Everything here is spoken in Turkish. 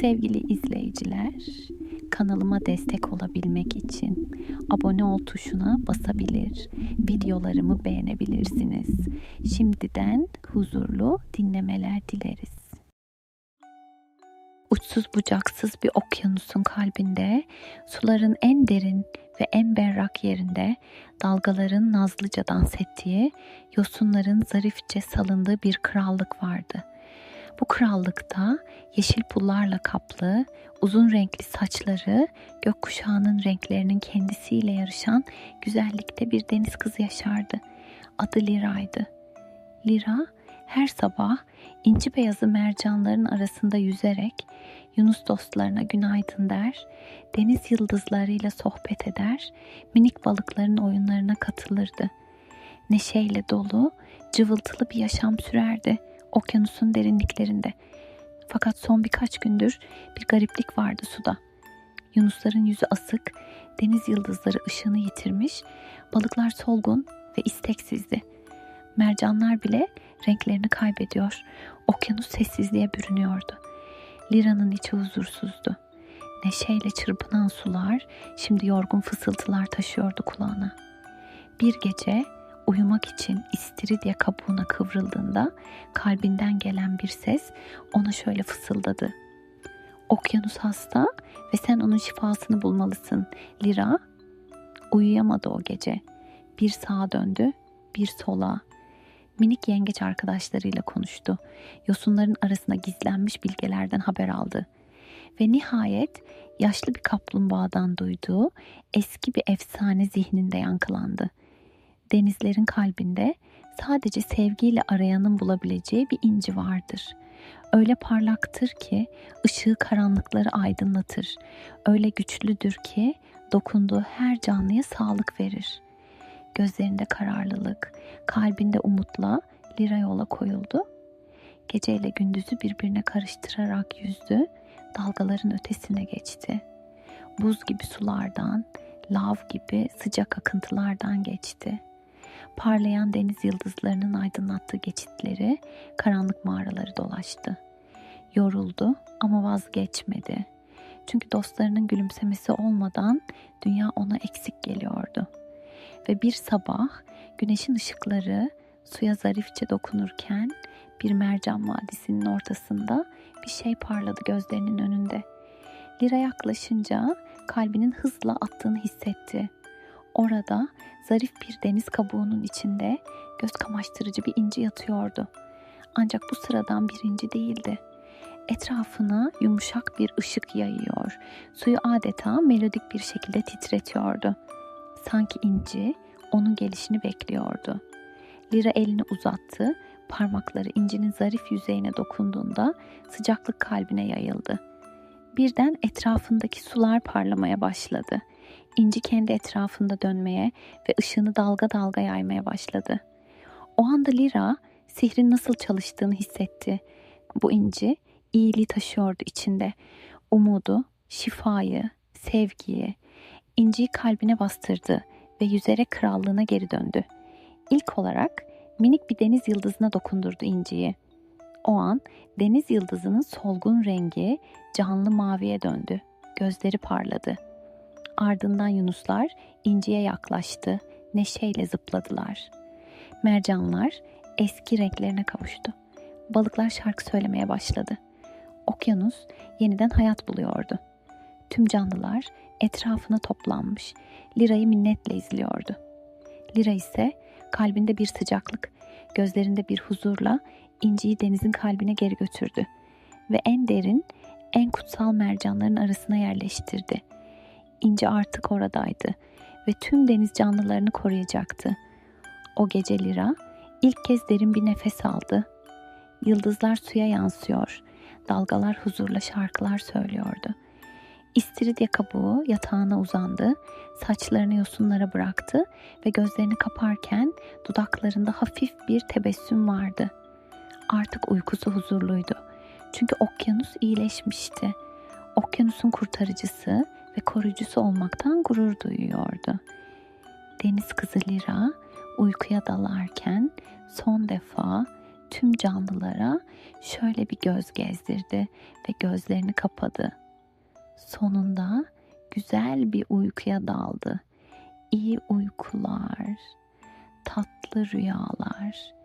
Sevgili izleyiciler, kanalıma destek olabilmek için abone ol tuşuna basabilir, videolarımı beğenebilirsiniz. Şimdiden huzurlu dinlemeler dileriz. Uçsuz bucaksız bir okyanusun kalbinde, suların en derin ve en berrak yerinde dalgaların nazlıca dans ettiği, yosunların zarifçe salındığı bir krallık vardı. Bu krallıkta yeşil pullarla kaplı, uzun renkli saçları gökkuşağının renklerinin kendisiyle yarışan güzellikte bir deniz kızı yaşardı. Adı Lira'ydı. Lira her sabah inci beyazı mercanların arasında yüzerek Yunus dostlarına günaydın der, deniz yıldızlarıyla sohbet eder, minik balıkların oyunlarına katılırdı. Neşeyle dolu, cıvıltılı bir yaşam sürerdi okyanusun derinliklerinde. Fakat son birkaç gündür bir gariplik vardı suda. Yunusların yüzü asık, deniz yıldızları ışığını yitirmiş, balıklar solgun ve isteksizdi. Mercanlar bile renklerini kaybediyor, okyanus sessizliğe bürünüyordu. Lira'nın içi huzursuzdu. Neşeyle çırpınan sular şimdi yorgun fısıltılar taşıyordu kulağına. Bir gece uyumak için istiridye kabuğuna kıvrıldığında kalbinden gelen bir ses ona şöyle fısıldadı. Okyanus hasta ve sen onun şifasını bulmalısın. Lira uyuyamadı o gece. Bir sağa döndü, bir sola. Minik yengeç arkadaşlarıyla konuştu. Yosunların arasına gizlenmiş bilgelerden haber aldı. Ve nihayet yaşlı bir kaplumbağadan duyduğu eski bir efsane zihninde yankılandı denizlerin kalbinde sadece sevgiyle arayanın bulabileceği bir inci vardır. Öyle parlaktır ki ışığı karanlıkları aydınlatır. Öyle güçlüdür ki dokunduğu her canlıya sağlık verir. Gözlerinde kararlılık, kalbinde umutla lira yola koyuldu. Geceyle gündüzü birbirine karıştırarak yüzdü, dalgaların ötesine geçti. Buz gibi sulardan, lav gibi sıcak akıntılardan geçti parlayan deniz yıldızlarının aydınlattığı geçitleri, karanlık mağaraları dolaştı. Yoruldu ama vazgeçmedi. Çünkü dostlarının gülümsemesi olmadan dünya ona eksik geliyordu. Ve bir sabah güneşin ışıkları suya zarifçe dokunurken bir mercan vadisinin ortasında bir şey parladı gözlerinin önünde. Lira yaklaşınca kalbinin hızla attığını hissetti. Orada zarif bir deniz kabuğunun içinde göz kamaştırıcı bir inci yatıyordu. Ancak bu sıradan bir inci değildi. Etrafına yumuşak bir ışık yayıyor. Suyu adeta melodik bir şekilde titretiyordu. Sanki inci onun gelişini bekliyordu. Lira elini uzattı. Parmakları incinin zarif yüzeyine dokunduğunda sıcaklık kalbine yayıldı. Birden etrafındaki sular parlamaya başladı. İnci kendi etrafında dönmeye ve ışığını dalga dalga yaymaya başladı. O anda Lira sihrin nasıl çalıştığını hissetti. Bu inci iyiliği taşıyordu içinde. Umudu, şifayı, sevgiyi. İnciyi kalbine bastırdı ve yüzerek krallığına geri döndü. İlk olarak minik bir deniz yıldızına dokundurdu inciyi. O an deniz yıldızının solgun rengi canlı maviye döndü. Gözleri parladı. Ardından yunuslar inciye yaklaştı. Neşeyle zıpladılar. Mercanlar eski renklerine kavuştu. Balıklar şarkı söylemeye başladı. Okyanus yeniden hayat buluyordu. Tüm canlılar etrafına toplanmış, Lira'yı minnetle izliyordu. Lira ise kalbinde bir sıcaklık, gözlerinde bir huzurla inciyi denizin kalbine geri götürdü ve en derin, en kutsal mercanların arasına yerleştirdi. İnci artık oradaydı ve tüm deniz canlılarını koruyacaktı. O gece Lira ilk kez derin bir nefes aldı. Yıldızlar suya yansıyor, dalgalar huzurla şarkılar söylüyordu. İstiridye kabuğu yatağına uzandı, saçlarını yosunlara bıraktı ve gözlerini kaparken dudaklarında hafif bir tebessüm vardı. Artık uykusu huzurluydu. Çünkü okyanus iyileşmişti. Okyanusun kurtarıcısı ve koruyucusu olmaktan gurur duyuyordu. Deniz kızı Lira uykuya dalarken son defa tüm canlılara şöyle bir göz gezdirdi ve gözlerini kapadı. Sonunda güzel bir uykuya daldı. İyi uykular, tatlı rüyalar